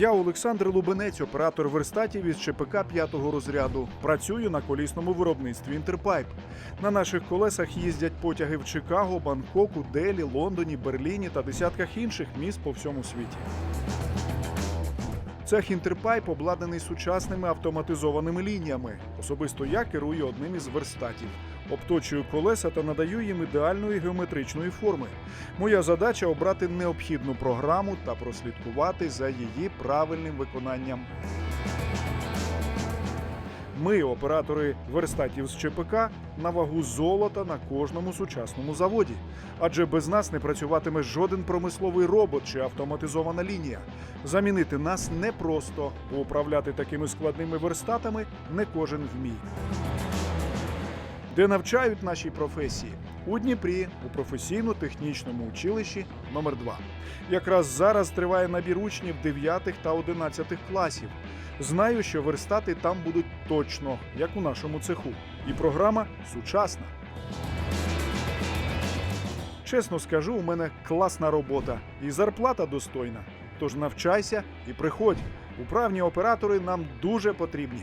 Я Олександр Лубенець, оператор верстатів із ЧПК п'ятого розряду. Працюю на колісному виробництві Інтерпайп. На наших колесах їздять потяги в Чикаго, Бангкоку, Делі, Лондоні, Берліні та десятках інших міст по всьому світі. Цех Інтерпайп обладнаний сучасними автоматизованими лініями. Особисто я керую одним із верстатів. Обточую колеса та надаю їм ідеальної геометричної форми. Моя задача обрати необхідну програму та прослідкувати за її правильним виконанням. Ми, оператори верстатів з ЧПК, на вагу золота на кожному сучасному заводі. Адже без нас не працюватиме жоден промисловий робот чи автоматизована лінія. Замінити нас непросто, управляти такими складними верстатами не кожен вміє. Де навчають нашій професії? У Дніпрі, у професійно-технічному училищі номер 2 Якраз зараз триває набір учнів 9 та 11 класів. Знаю, що верстати там будуть точно, як у нашому цеху. І програма сучасна. Чесно скажу, у мене класна робота і зарплата достойна. Тож навчайся і приходь. Управні оператори нам дуже потрібні.